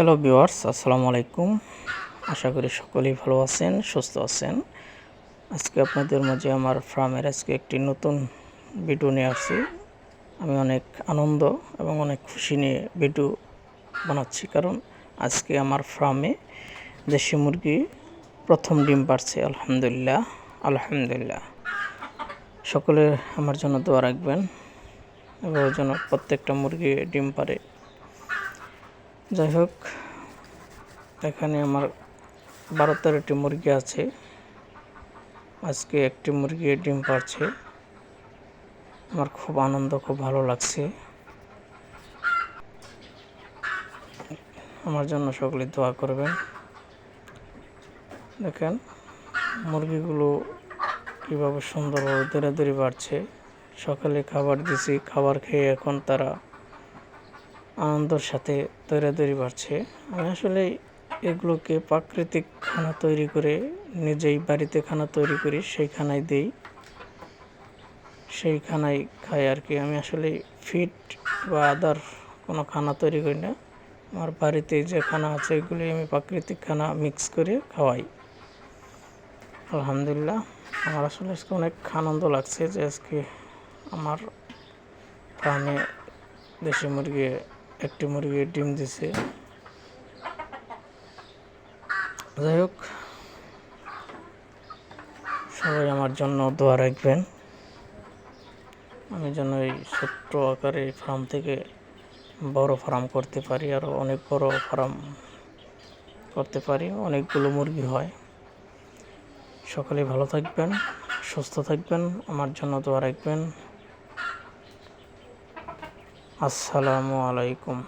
Hello viewers, আসসালামু আলাইকুম। আশা করি সকলেই ভালো আছেন, সুস্থ আছেন। আজকে আপনাদের মাঝে আমার ফার্মের আজকে একটি নতুন ভিডিও নিয়ে আসছি। আমি অনেক আনন্দ এবং অনেক খুশি নিয়ে ভিডিও বানাচ্ছি, কারণ আজকে আমার ফার্মে দেশি মুরগি প্রথম ডিম পারছে, আলহামদুলিল্লাহ আলহামদুলিল্লাহ। সকলে আমার জন্য দোয়া রাখবেন। এবং যেন প্রত্যেকটা মুরগি ডিম পারে। যাই হোক এখানে আমার বারো তেরোটি মুরগি আছে। আজকে একটি মুরগি ডিম পারছে আমার খুব আনন্দ, খুব ভালো লাগছে। আমার জন্য সকলে দোয়া করবেন। দেখেন, মুরগিগুলো কীভাবে সুন্দরভাবে দৌড়ে দৌড়ে বাড়ছে। সকালে খাবার দিছি, খাবার খেয়ে এখন তারা আনন্দের সাথে দৌড়াদৌড়ি বাড়ছে। আমি আসলে এগুলোকে প্রাকৃতিক খানা তৈরি করে নিজেই বাড়িতে খানা তৈরি করি, সেই খানায় দিই। সেই খানায় খাই আর কি। আমি আসলে ফিট বা আদার কোনো খানা তৈরি করি না। আমার বাড়িতে যে খানা আছে এগুলি আমি প্রাকৃতিক খানা মিক্স করে খাওয়াই। আলহামদুলিল্লাহ, আমার আসলে আজকে অনেক আনন্দ লাগছে যে আজকে আমার ফার্মে দেশি মুরগি একটি মুরগি ডিম দিছে। যাই হোক সবাই আমার জন্য দোয়া রাখবেন। আমি যেন এই ছোট্ট আকারে ফার্ম থেকে বড় ফার্ম করতে পারি আরও অনেক বড় ফার্ম করতে পারি, অনেকগুলো মুরগি হয়। সকলে ভালো থাকবেন, সুস্থ থাকবেন, আমার জন্য দোয়া রাখবেন। আসসালামু আলাইকুম।